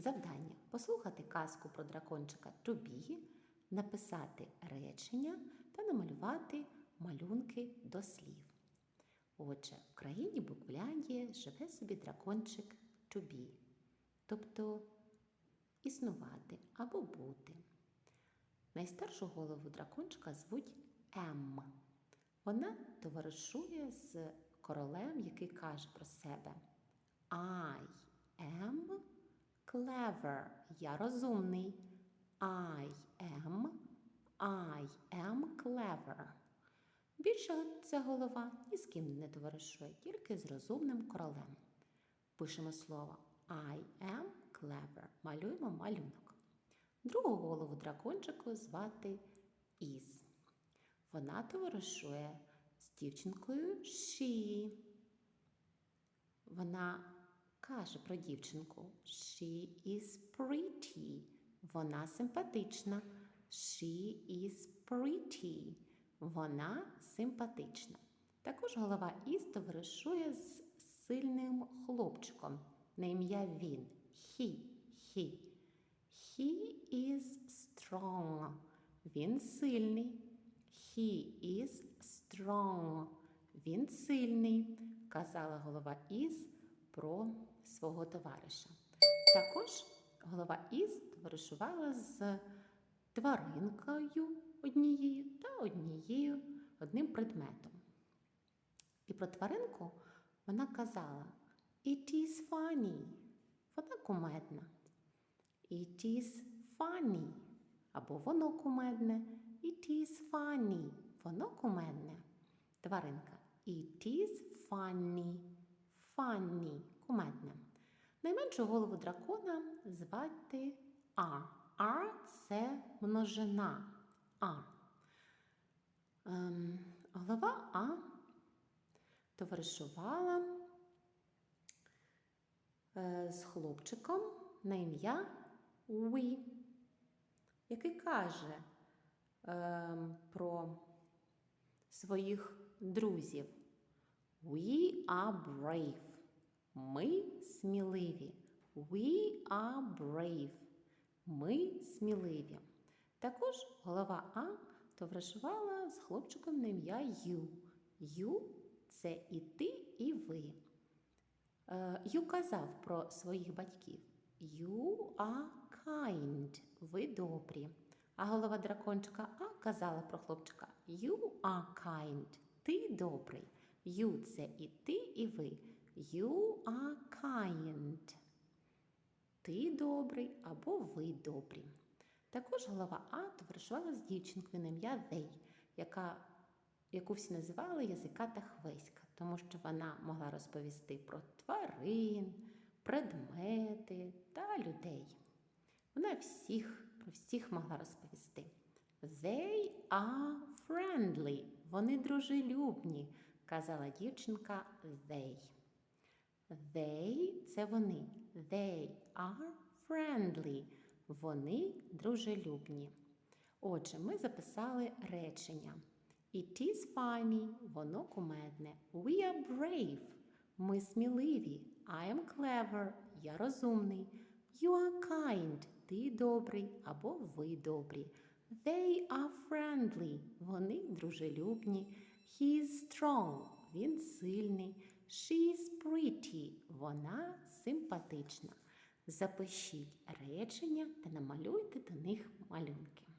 Завдання послухати казку про дракончика Тубі, написати речення та намалювати малюнки до слів. Отже, в країні Букуляндія живе собі дракончик Тубі, тобто існувати або бути. Найстаршу голову дракончика звуть Ем. Вона товаришує з королем, який каже про себе I am clever. Я розумний. I am, I am clever. Більше ця голова ні з ким не товаришує, тільки з розумним королем. Пишемо слово I am clever. Малюємо малюнок. Другу голову дракончику звати Із. Вона товаришує з дівчинкою She. Вона каже про дівчинку She is pretty. Вона симпатична. She is pretty. Вона симпатична. Також голова Із товаришує з сильним хлопчиком на ім'я він. He. He. He is strong. Він сильний. He is strong. Він сильний, казала голова Із про свого товариша. Також голова Із товаришувала з тваринкою однією та однією одним предметом. І про тваринку вона казала It is funny. Вона кумедна. It is funny. Або воно кумедне. It is funny. Воно кумедне. Тваринка. It is funny. Funny. Кумедне. Найменшу голову дракона звати А. А це множина. А. Ем, голова А товаришувала е, з хлопчиком на ім'я Уі, який каже е, про своїх друзів. We are brave. Ми сміливі. We are brave. Ми сміливі. Також голова А товаришувала з хлопчиком на ім'я Ю. Ю це і ти, і ви. Е, Ю казав про своїх батьків. You are kind. Ви добрі. А голова дракончика А казала про хлопчика You are kind. Ти добрий. You – це і ти, і ви. You are kind. Ти добрий або ви добрі. Також голова А товаришувала з дівчинкою на ім'я They, яка, яку всі називали язиката хвеська, тому що вона могла розповісти про тварин, предмети та людей. Вона всіх про всіх могла розповісти. They are friendly. Вони дружелюбні, казала дівчинка they. They це вони. They are friendly. Вони дружелюбні. Отже, ми записали речення. It is funny, воно кумедне. We are brave. Ми сміливі. I am clever. Я розумний. You are kind. Ти добрий або ви добрі. They are friendly. Вони дружелюбні. He is strong. Він сильний. She is pretty. Вона симпатична. Запишіть речення та намалюйте до них малюнки.